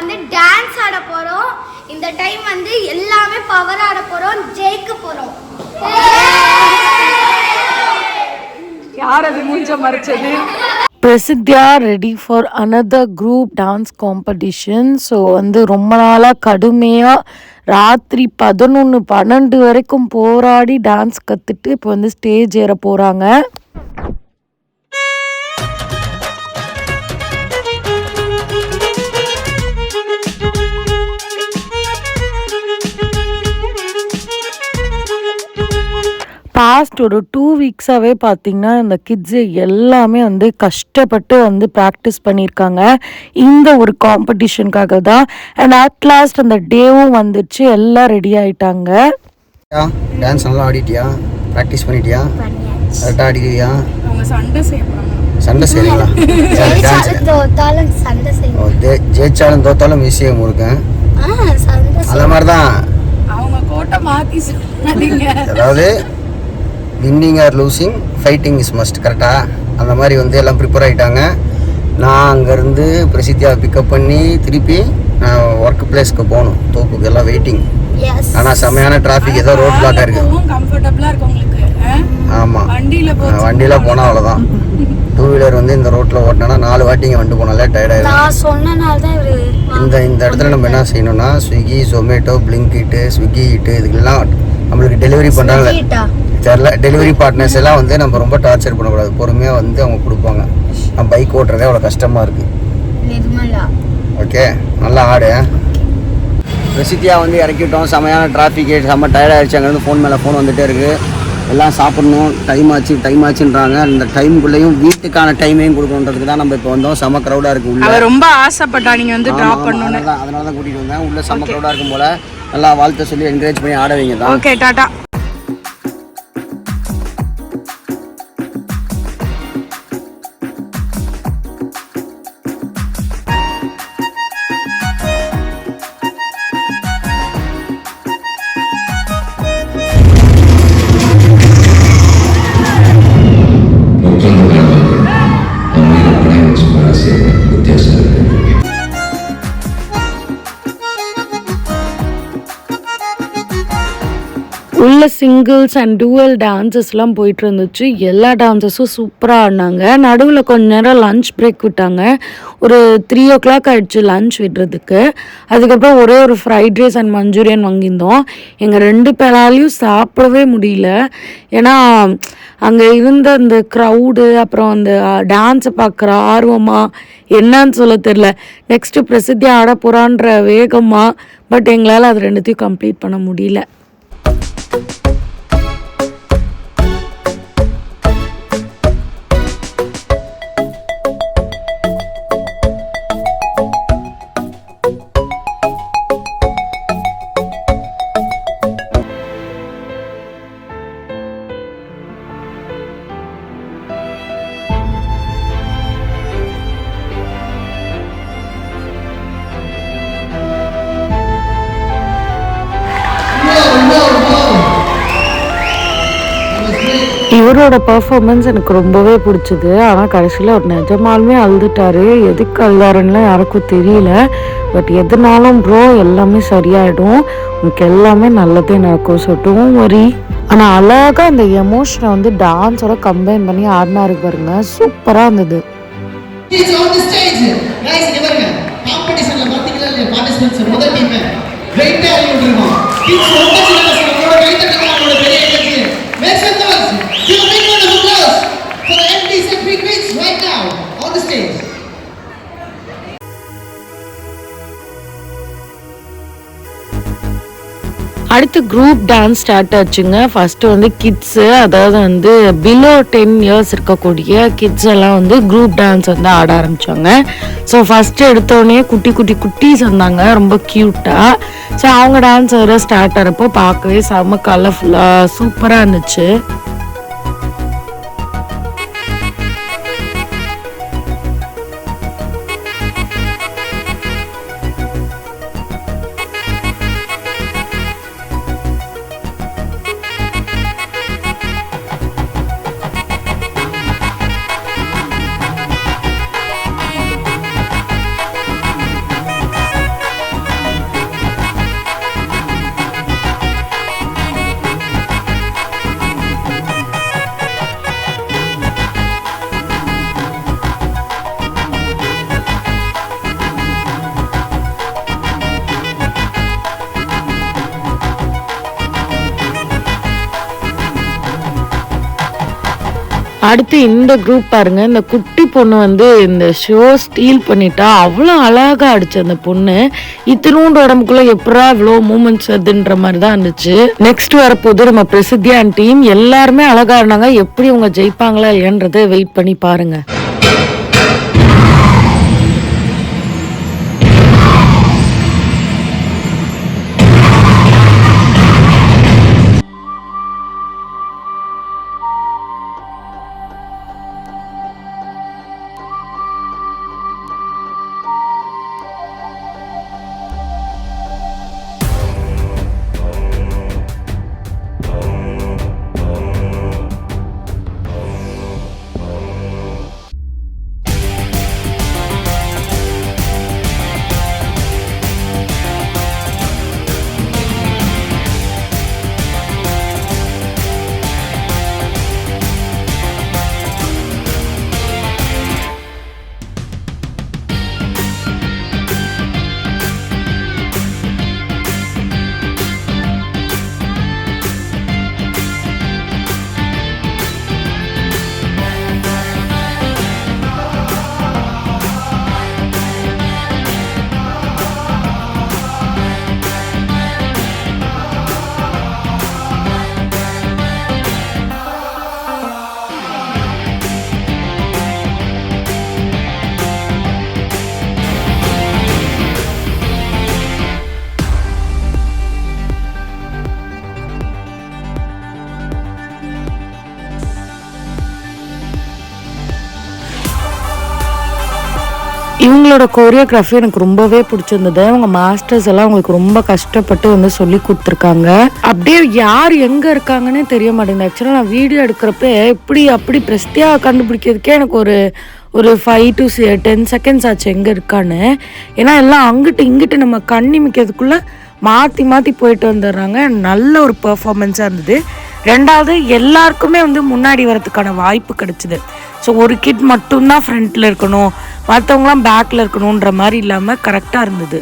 வந்து டான்ஸ் ஆட போறோம். இந்த டைம் வந்து எல்லாமே பவர் ஆட போறோம். ஜெயிக்க போறோம். யார் அது மூஞ்ச மறைச்சது? Prasithiya ready for another group dance competition so வந்து ரொம்ப நாளாக கடுமையாக ராத்திரி பதினொன்று பன்னெண்டு வரைக்கும் போராடி டான்ஸ் கற்றுட்டு இப்போ வந்து ஸ்டேஜ் ஏற போகிறாங்க பாஸ்ட் ஒரு டூ வீக்ஸாகவே பார்த்தீங்கன்னா இந்த கிட்ஸு எல்லாமே வந்து கஷ்டப்பட்டு வந்து ப்ராக்டிஸ் பண்ணியிருக்காங்க இந்த ஒரு காம்படிஷனுக்காக தான். அண்ட் அட் லாஸ்ட் அந்த டேவும் வந்துச்சு எல்லாம் ரெடி ஆயிட்டாங்க. டான்ஸ் நல்லா ஆடிட்டியா? ப்ராக்டிஸ் பண்ணிட்டியா? கரெக்டாக ஆடிக்கிறியா அவங்க சண்டை சண்டை ஜெயிச்சாலும் தோத்தாலும் ஆ சண்டை அந்த மாதிரி தான் அவங்க கோட்டை மாத்தி சொல்லாதீங்க அதாவது winning or losing fighting is must கரெக்டா அந்த மாதிரி வந்து எல்லாம் ப்ரிப்பேர் ஆகிட்டாங்க நான் அங்கேருந்து பிரசித்தியா பிக்கப் பண்ணி திருப்பி நான் ஒர்க் பிளேஸ்க்கு போகணும். தோப்புக்கு எல்லாம் வெயிட்டிங் எஸ் ஆனால் செமையான டிராஃபிக் ஏதோ ரோட் பிளாக்காக இருக்குது? ஆமாம் வண்டியில போனால் அவ்வளோதான் டூ வீலர் வந்து இந்த ரோட்டில் ஓட்டினா நாலு வாட்டி இங்கே வண்டி போனாலே டயர்டாயிடும் நான் சொன்னனால தான் இவரு இந்த இந்த இடத்துல நம்ம என்ன செய்யணும்னா ஸ்விக்கி ஜொமேட்டோ பிளிங்கிட்டு ஸ்விக்கி இட்டு இதுக்கெல்லாம் நம்மளுக்கு டெலிவரி பண்ணுறாங்களே? தெரில டெலிவரி பார்ட்னர்ஸ் எல்லாம் வந்து நம்ம ரொம்ப டார்ச்சர் பண்ணக்கூடாது. பொறுமையாக வந்து அவங்க கொடுப்பாங்க. நம்ம பைக் ஓட்டுறதே அவ்வளோ கஷ்டமாக இருக்குது ஓகே நல்லா ஆடு. பிரசித்தியா வந்து இறக்கிட்டோம். செமையான டிராஃபிக் செம்ம டயர்ட் ஆயிடுச்சு. அங்கேருந்து ஃபோன் மேலே ஃபோன் வந்துட்டே இருக்குது எல்லாம் சாப்பிடணும். டைம் ஆச்சு டைம் ஆச்சுன்றாங்க. அந்த டைமுக்குள்ளேயும் வீட்டுக்கான டைமையும் கொடுக்கணுன்றதுக்கு தான் நம்ம இப்போ வந்தோம். செம்ம க்ரௌடாக இருக்குது உள்ள. அவ ரொம்ப ஆசைப்பட்டா நீங்க வந்து டிராப் பண்ணணும் அதனால தான் அதனால தான் கூட்டிகிட்டு வந்தேன். உள்ள செம்ம க்ரௌடாக இருக்கும் போல. நல்லா வாழ்த்த சொல்லி என்கரேஜ் பண்ணி ஆட வைங்க தான். Okay tata. நல்ல சிங்கிள்ஸ் அண்ட் டூவல் டான்ஸஸ்லாம் போயிட்டு இருந்துச்சு எல்லா டான்ஸஸும் சூப்பராக ஆடினாங்க. நடுவில் கொஞ்ச நேரம் லஞ்ச் பிரேக் விட்டாங்க. ஒரு த்ரீ ஓ கிளாக் ஆயிடுச்சு லஞ்ச் விடுறதுக்கு. அதுக்கப்புறம் ஒரே ஒரு ஃப்ரைட் ரைஸ் அண்ட் மஞ்சூரியன் வாங்கியிருந்தோம். எங்கள் ரெண்டு பேராலையும் சாப்பிடவே முடியல. ஏன்னா அங்கே இருந்த அந்த க்ரௌடு அப்புறம் அந்த டான்ஸை பார்க்குற ஆர்வமாக என்னன்னு சொல்ல தெரில நெக்ஸ்ட்டு பிரசித்தி ஆட போகிறான்ற வேகமாக பட் எங்களால் அது ரெண்டுத்தையும் கம்ப்ளீட் பண்ண முடியல. இவரோட பர்ஃபார்மன்ஸ் எனக்கு ரொம்பவே பிடிச்சது. ஆனால் கடைசியில் அவர் நிஜமாலுமே அழுதுட்டாரு. எதுக்கு அழுதாருன்னு யாருக்கும் தெரியல. பட் எதுனாலும் ப்ரோ எல்லாமே சரியாயிடும். உனக்கு எல்லாமே நல்லதே நடக்கும் சொட்டும் வரி ஆனால் அழகாக அந்த எமோஷனை வந்து டான்ஸோட கம்பைன் பண்ணி ஆடினாரு பாருங்க. சூப்பராக இருந்தது. Kids அடுத்து குரூப் டான்ஸ் ஸ்டார்ட் ஆச்சுங்க. ஃபர்ஸ்ட் வந்து கிட்ஸு அதாவது வந்து பிலோ டென் இயர்ஸ் இருக்கக்கூடிய கிட்ஸ் எல்லாம் வந்து குரூப் டான்ஸ் வந்து ஆட ஆரம்பிச்சாங்க. ஸோ ஃபஸ்ட்டு எடுத்தோடனே குட்டி குட்டி குட்டீஸ் வந்தாங்க. ரொம்ப க்யூட்டாக ஸோ அவங்க டான்ஸ் வேறு ஸ்டார்ட் ஆகிறப்போ பார்க்கவே செம்ம கலர்ஃபுல்லாக சூப்பராக இருந்துச்சு. அடுத்து இந்த குரூப் பாருங்க இந்த குட்டி பொண்ணு வந்து இந்த ஷோ ஸ்டீல் பண்ணிட்டா அவ்வளோ அழகா அடிச்சு அந்த பொண்ணு. இத்தினூண்டு உடம்புக்குள்ள எப்படா இவ்வளோ மூமெண்ட்ஸ் வருதுன்ற மாதிரி தான் இருந்துச்சு. நெக்ஸ்ட் வரப்போது நம்ம பிரசித்தியான் டீம் எல்லாருமே அழகா இருந்தாங்க. எப்படி அவங்க ஜெயிப்பாங்களா இல்லையன்றதை வெயிட் பண்ணி பாருங்க. அவங்களோட கோரியோகிராஃபி எனக்கு ரொம்பவே பிடிச்சிருந்தது. அவங்க மாஸ்டர்ஸ் எல்லாம் அவங்களுக்கு ரொம்ப கஷ்டப்பட்டு வந்து சொல்லி கொடுத்துருக்காங்க. அப்படியே யார் எங்க இருக்காங்கன்னே தெரிய மாட்டேங்குது. ஆக்சுவலாக நான் வீடியோ எடுக்கிறப்ப எப்படி அப்படி பிரஸ்தியாக கண்டுபிடிக்கிறதுக்கே எனக்கு ஒரு ஒரு ஃபைவ் டு டென் செகண்ட்ஸ் ஆச்சு எங்கே இருக்கான்னு. ஏன்னா எல்லாம் அங்கிட்டு இங்கிட்டு நம்ம கண்ணிமிக்கிறதுக்குள்ளே மாற்றி மாற்றி போயிட்டு வந்துடுறாங்க. நல்ல ஒரு பெர்ஃபார்மன்ஸாக இருந்தது. ரெண்டாவது எல்லாருக்குமே வந்து முன்னாடி வரதுக்கான வாய்ப்பு கிடைச்சிது. ஸோ ஒரு கிட் மட்டும்தான் ஃப்ரண்ட்டில் இருக்கணும். மற்றவங்களாம் பேக்கில் இருக்கணுன்ற மாதிரி இல்லாமல் கரெக்டாக இருந்தது.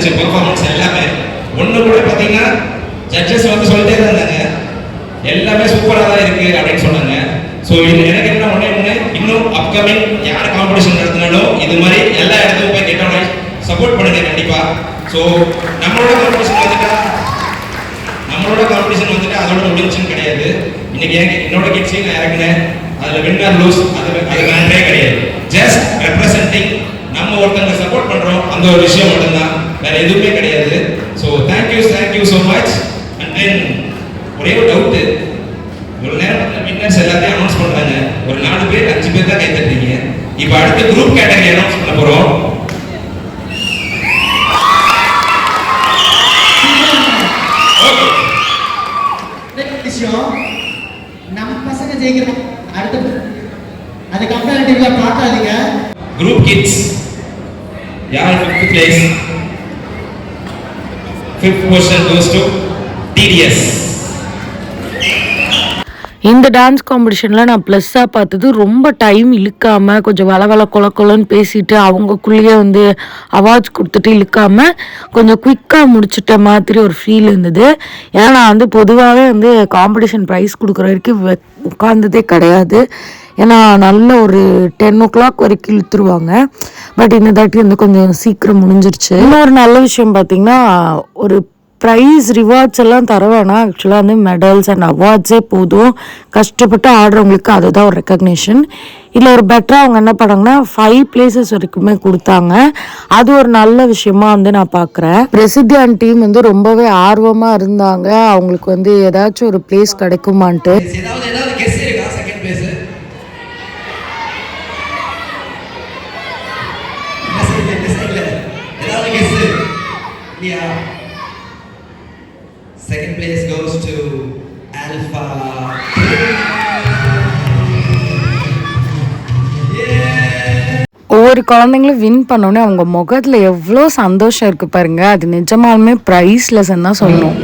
இருந்துச்சு பெர்ஃபார்மன்ஸ் எல்லாமே. ஒன்று கூட பார்த்தீங்கன்னா ஜட்ஜஸ் வந்து சொல்லிட்டே தான் இருந்தாங்க. எல்லாமே சூப்பராக தான் இருக்கு அப்படின்னு சொன்னாங்க. ஸோ எனக்கு என்ன ஒன்றே ஒன்று இன்னும் அப்கமிங் யார் காம்படிஷன் நடத்தினாலும் இது மாதிரி எல்லா இடத்துக்கும் போய் கேட்டோம்னா சப்போர்ட் பண்ணுங்க கண்டிப்பாக ஸோ நம்மளோட காம்படிஷன் வந்துட்டா நம்மளோட காம்படிஷன் வந்துட்டு அதோட முடிஞ்சுன்னு கிடையாது. இன்னைக்கு எனக்கு என்னோட கிட்ஸையும் நான் இறங்கினேன் அதில் வின்னர் லூஸ் அது அது மேட்டரே கிடையாது. ஜஸ்ட் ரெப்ரசன்டிங் நம்ம ஒருத்தங்க சப்போர்ட் பண்றோம் அந்த ஒரு விஷயம் மட்டும்தான். வேற எதுவுமே கிடையாது. So thank you thank you so much and then ஒரே ஒரு டவுட்டு இவ்வளோ நேரம் வின்னர்ஸ் எல்லாத்தையும் அனௌன்ஸ் பண்றாங்க. ஒரு நாலு பேர் அஞ்சு பேர் தான் கை தட்டுறீங்க இப்போ அடுத்து குரூப் கேட்டகரி அனௌன்ஸ் பண்ண போறோம். விஷயம் நம்ம பசங்க ஜெயிக்கிறோம். அடுத்த அது கம்பேரிட்டிவ்ல பார்க்காதீங்க. குரூப் கிட்ஸ் யார் fifth place fifth position goes to DTS இந்த டான்ஸ் காம்படிஷனில் நான் ப்ளஸ்ஸாக பார்த்தது ரொம்ப டைம் இழுக்காமல் கொஞ்சம் வள வள கொல கொலன்னு பேசிட்டு அவங்கக்குள்ளேயே வந்து அவார்ட்ஸ் கொடுத்துட்டு இழுக்காமல் கொஞ்சம் குயிக்காக முடிச்சிட்ட மாதிரி ஒரு ஃபீல் இருந்தது. ஏன்னா நான் வந்து பொதுவாகவே வந்து காம்படிஷன் ப்ரைஸ் கொடுக்குற வரைக்கும் உட்காந்ததே கிடையாது. ஏன்னா நல்ல ஒரு டென் ஓ கிளாக் வரைக்கும் இழுத்துருவாங்க. பட் இந்த தாட்டி வந்து கொஞ்சம் சீக்கிரம் முடிஞ்சிருச்சு. இன்னொரு நல்ல விஷயம் பார்த்தீங்கன்னா ஒரு ப்ரைஸ் ரிவார்ட்ஸ் எல்லாம் தர வேணாம் ஆக்சுவலாக வந்து மெடல்ஸ் அண்ட் அவார்ட்ஸே போதும். கஷ்டப்பட்டு ஆடுறவங்களுக்கு அதுதான் ஒரு ரெக்கக்னேஷன் இதில் ஒரு பெட்டராக அவங்க என்ன பண்ணாங்கன்னா ஃபைவ் பிளேசஸ் வரைக்குமே கொடுத்தாங்க. அது ஒரு நல்ல விஷயமா வந்து நான் பார்க்குறேன் பிரசித்தியான் டீம் வந்து ரொம்பவே ஆர்வமாக இருந்தாங்க. அவங்களுக்கு வந்து ஏதாச்சும் ஒரு பிளேஸ் கிடைக்குமான்ட்டு ஏதாவது ஏதாவது கெஸ் இருக்கா செகண்ட் பிளேஸ் ஏதாவது கெஸ் இல்லையா second place goes to alpha ஒவ்வொரு குழந்தைங்களும் வின் பண்ணோன்னே அவங்க முகத்தில் எவ்வளோ சந்தோஷம் இருக்கு பாருங்க. அது நிஜமாலுமே ப்ரைஸ்லெஸ்ன்னு தான் சொல்லணும்.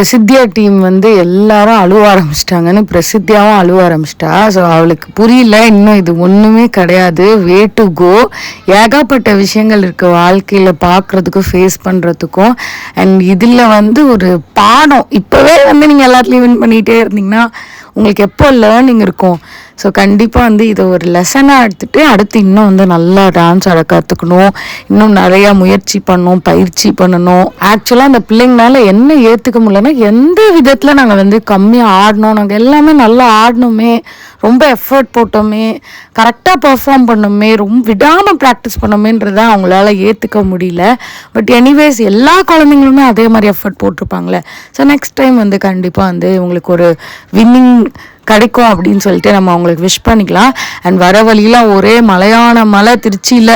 பிரசித்தியா டீம் வந்து எல்லாரும் அழுவ ஆரம்பிச்சிட்டாங்கன்னு பிரசித்தியாவும் அழுவ ஆரம்பிச்சிட்டா. ஸோ அவளுக்கு புரியல இன்னும் இது ஒன்றுமே கிடையாது. வே டு கோ ஏகப்பட்ட விஷயங்கள் இருக்குது வாழ்க்கையில் பார்க்குறதுக்கும் ஃபேஸ் பண்ணுறதுக்கும் அண்ட் இதில் வந்து ஒரு பாடம். இப்போவே வந்து நீங்கள் எல்லாத்துலேயும் வின் பண்ணிகிட்டே இருந்தீங்கன்னா உங்களுக்கு எப்போ லேர்னிங் இருக்கும்? ஸோ கண்டிப்பாக வந்து இதை ஒரு லெசனாக எடுத்துகிட்டு அடுத்து இன்னும் வந்து நல்லா டான்ஸ் ஆட கற்றுக்கணும் இன்னும் நிறையா முயற்சி பண்ணணும் பயிற்சி பண்ணணும். ஆக்சுவலாக அந்த பிள்ளைங்களால என்ன ஏற்றுக்க முடியலன்னா எந்த விதத்தில் நாங்கள் வந்து கம்மியாக ஆடணும். நாங்கள் எல்லாமே நல்லா ஆடணுமே. ரொம்ப எஃபர்ட் போட்டோமே. கரெக்டாக பெர்ஃபார்ம் பண்ணோமே. ரொம்ப விடாமல் ப்ராக்டிஸ் பண்ணோமேன்றதை அவங்களால ஏற்றுக்க முடியல. பட் எனிவேஸ் எல்லா குழந்தைங்களுமே அதே மாதிரி எஃபர்ட் போட்டிருப்பாங்களே. ஸோ நெக்ஸ்ட் டைம் வந்து கண்டிப்பாக வந்து உங்களுக்கு ஒரு வின்னிங் கிடைக்கும் அப்படின்னு சொல்லிட்டு நம்ம அவங்களுக்கு விஷ் பண்ணிக்கலாம். அண்ட் வர வழியெல்லாம் ஒரே மலையான மலை திருச்சியில்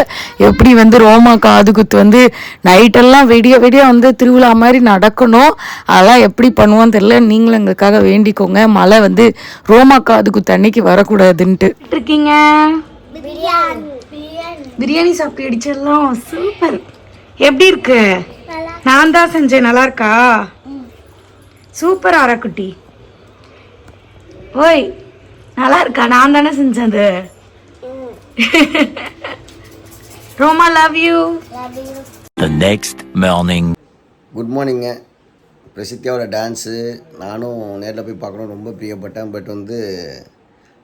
எப்படி வந்து ரோமா காதுகுத்து வந்து நைட்டெல்லாம் வெடிய வெடிய வந்து திருவிழா மாதிரி நடக்கணும். அதெல்லாம் எப்படி பண்ணுவோன்னு தெரியல. நீங்களும் எங்களுக்காக வேண்டிக்கோங்க. மழை வந்து ரோமா காதுகுத்து அன்னைக்கு வரக்கூடாதுன்ட்டு. இருக்கீங்க பிரியாணி. பிரியாணி பிரியாணி சாப்பிட்டு அடிச்சிடலாம் சூப்பர் எப்படி இருக்கு? நான் தான் செஞ்சேன். நல்லா இருக்கா? சூப்பர் அரக்குட்டி. ஓய் நல்லா இருக்கா நான் தானே செஞ்சது. Roma love you The next morning. Good மார்னிங்க பிரசித்தியாவோட டான்ஸு நானும் நேரில் போய் பார்க்கணும் ரொம்ப பிரியப்பட்டேன். பட் வந்து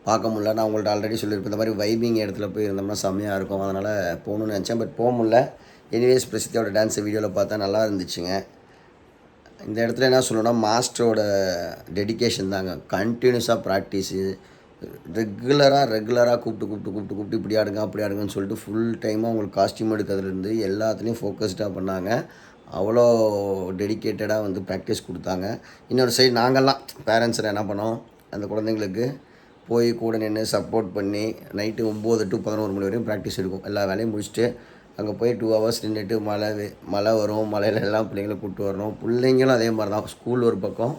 பார்க்க முடியல. நான் உங்கள்ட்ட ஆல்ரெடி சொல்லியிருப்பேன். இந்த மாதிரி வைபிங் இடத்துல போய் இருந்தோம்னா செம்மையாக இருக்கும். அதனால் போகணும்னு நினச்சேன். பட் போக முடியல. எனிவேஸ் பிரசித்தியாவோட டான்ஸை வீடியோவில் பார்த்தா நல்லா இருந்துச்சுங்க. இந்த இடத்துல என்ன சொல்லணும்னா மாஸ்டரோட டெடிகேஷன் தாங்க. கண்டினியூஸாக ப்ராக்டிஸு ரெகுலராக ரெகுலராக கூப்பிட்டு கூப்பிட்டு கூப்பிட்டு கூப்பிட்டு இப்படி ஆடுங்க அப்படி ஆடுங்கன்னு சொல்லிட்டு ஃபுல் டைமாக அவங்களுக்கு காஸ்டியூம் எடுக்கிறதுலேருந்து எல்லாத்துலேயும் ஃபோக்கஸ்டாக பண்ணாங்க. அவ்வளோ டெடிக்கேட்டடாக வந்து ப்ராக்டிஸ் கொடுத்தாங்க. இன்னொரு சைடு நாங்கள்லாம் பேரண்ட்ஸில் என்ன பண்ணோம் அந்த குழந்தைங்களுக்கு போய் கூட நின்று சப்போர்ட் பண்ணி நைட்டு ஒம்பது டு பதினோரு மணி வரையும் ப்ராக்டிஸ் இருக்கும் எல்லா வேலையும் முடிச்சுட்டு அங்கே போய் டூ ஹவர்ஸ் நின்றுட்டு மழை மழை வரும். மழையில எல்லாம் பிள்ளைங்களை கூப்பிட்டு வரணும். பிள்ளைங்களும் அதே மாதிரி தான். ஸ்கூல் ஒரு பக்கம்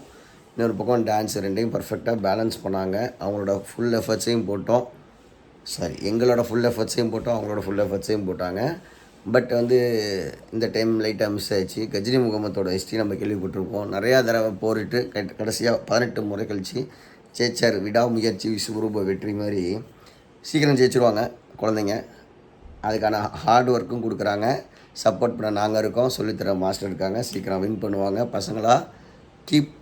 இன்னொரு பக்கம் டான்ஸ் ரெண்டையும் பர்ஃபெக்டாக பேலன்ஸ் பண்ணாங்க. அவங்களோட ஃபுல் எஃபர்ட்ஸையும் போட்டோம். சாரி எங்களோட ஃபுல் எஃபர்ட்ஸையும் போட்டோம். அவங்களோட ஃபுல் எஃபர்ட்ஸையும் போட்டாங்க. பட் வந்து இந்த டைம் லைட்டாக மிஸ் ஆயிடுச்சு. கஜினி முகமத்தோட ஹிஸ்ட்ரி நம்ம கேள்விப்பட்டிருப்போம். நிறையா தடவை போரிட்டு கட் கடைசியாக பதினெட்டு முறை கழிச்சு ஜெயிச்சார். விடாமுயற்சி விஸ்வரூப வெற்றி மாதிரி. சீக்கிரம் ஜெயிச்சிருவாங்க குழந்தைங்க. அதுக்கான ஹார்ட் ஒர்க்கும் கொடுக்குறாங்க. சப்போர்ட் பண்ண நாங்கள் இருக்கோம். சொல்லித்தர மாஸ்டர் இருக்காங்க. சீக்கிரம் வின் பண்ணுவாங்க. பசங்களா கீப்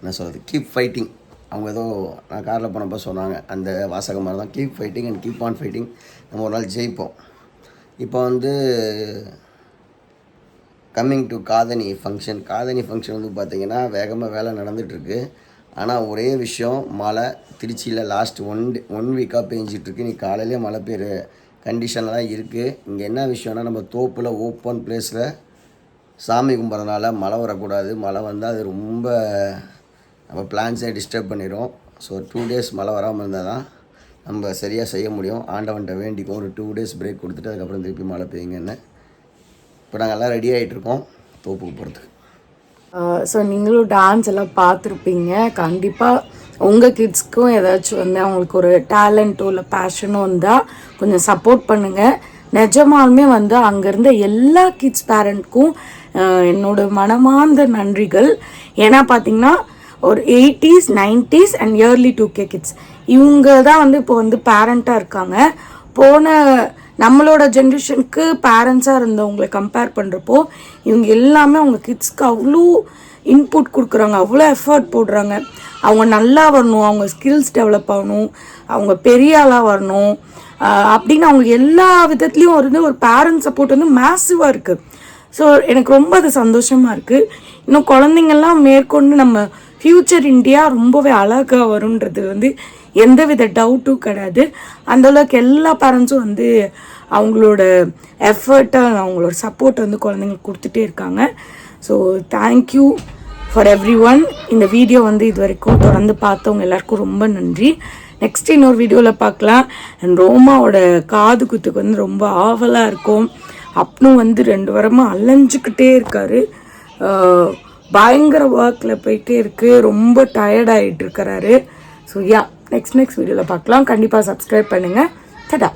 என்ன சொல்கிறது கீப் ஃபைட்டிங் அவங்க ஏதோ நான் காரில் போனப்போ சொன்னாங்க. அந்த வாசகம் மாதிரி தான் keep fighting and keep on fighting நம்ம ஒரு நாள் ஜெயிப்போம். இப்போ வந்து கம்மிங் டு காதணி ஃபங்க்ஷன் காதணி ஃபங்க்ஷன் வந்து பார்த்திங்கன்னா வேகமாக வேலை நடந்துகிட்ருக்கு ஆனால் ஒரே விஷயம் மழை. திருச்சியில் லாஸ்ட் ஒன் டே ஒன் வீக்காக பெஞ்சிட்ருக்கு. நீ காலையிலே மழை பெய்கிற கண்டிஷனில் தான் இருக்குது இங்கே என்ன விஷயம்னா நம்ம தோப்பில் ஓப்பன் பிளேஸில் சாமி கும்பிட்றதுனால மழை வரக்கூடாது. மழை வந்தால் அது ரொம்ப நம்ம பிளான்ஸை டிஸ்டர்ப் பண்ணிடும் ஸோ டூ டேஸ் மழை வராமல் இருந்தால் தான் நம்ம சரியாக செய்ய முடியும். ஆண்டவன்கிட்ட வேண்டிக்கும் ஒரு டூ டேஸ் பிரேக் கொடுத்துட்டு அதுக்கப்புறம் திருப்பி மழை பெய்யுங்கன்னு. இப்போ நாங்கள் எல்லாம் ரெடி ஆகிட்ருக்கோம் தோப்புக்கு போகிறதுக்கு ஸோ நீங்களும் டான்ஸ் எல்லாம் பார்த்துருப்பீங்க. கண்டிப்பாக உங்கள் கிட்ஸ்க்கும் ஏதாச்சும் வந்து அவங்களுக்கு ஒரு டேலண்ட்டோ இல்லை பேஷனோ இருந்தால் கொஞ்சம் சப்போர்ட் பண்ணுங்கள் நிஜமாலுமே வந்து அங்கேருந்த எல்லா கிட்ஸ் பேரண்ட்க்கும் என்னோட மனமார்ந்த நன்றிகள். ஏன்னா பார்த்தீங்கன்னா ஒரு eighties nineties and early two K kids இவங்க தான் வந்து இப்போ வந்து பேரண்ட்டாக இருக்காங்க. போன நம்மளோட ஜென்ரேஷனுக்கு பேரண்ட்ஸாக இருந்தவங்களை கம்பேர் பண்ணுறப்போ இவங்க எல்லாமே அவங்க கிட்ஸ்க்கு அவ்வளோ இன்புட் கொடுக்குறாங்க அவ்வளோ எஃபர்ட் போடுறாங்க. அவங்க நல்லா வரணும் அவங்க ஸ்கில்ஸ் டெவலப் ஆகணும் அவங்க பெரிய ஆளாக வரணும். அப்படின்னு அவங்க எல்லா விதத்துலேயும் வந்து ஒரு பேரண்ட் சப்போர்ட் வந்து மேசிவாக இருக்குது ஸோ எனக்கு ரொம்ப அது சந்தோஷமாக இருக்குது இன்னும் குழந்தைங்கள்லாம் மேற்கொண்டு நம்ம ஃப்யூச்சர் இந்தியா ரொம்பவே அழகாக வரும்ன்றது வந்து எந்தவித டவுட்டும் கிடையாது. அந்த அளவுக்கு எல்லா பேரண்ட்ஸும் வந்து அவங்களோட எஃபர்ட்டை அவங்களோட சப்போர்ட் வந்து குழந்தைங்களுக்கு கொடுத்துட்டே இருக்காங்க. So thank you for everyone இந்த வீடியோ வந்து இது வரைக்கும் தொடர்ந்து பார்த்தவங்க எல்லாருக்கும் ரொம்ப நன்றி. நெக்ஸ்ட் இன்னொரு வீடியோவில் பார்க்கலாம். அண்ட் ரோமாவோட காது குத்துக்கு வந்து ரொம்ப ஆவலாக இருக்கும். அப்னும் வந்து ரெண்டு வாரமாக அலைஞ்சிக்கிட்டே இருக்காரு. பயங்கர ஒர்க்கில் போயிட்டே இருக்குது ரொம்ப டயர்டாகிட்டு இருக்கிறாரு. ஸோ யா நெக்ஸ்ட் நெக்ஸ்ட் வீடியோவில் பார்க்கலாம். கண்டிப்பாக சப்ஸ்கிரைப் பண்ணுங்கள் தடா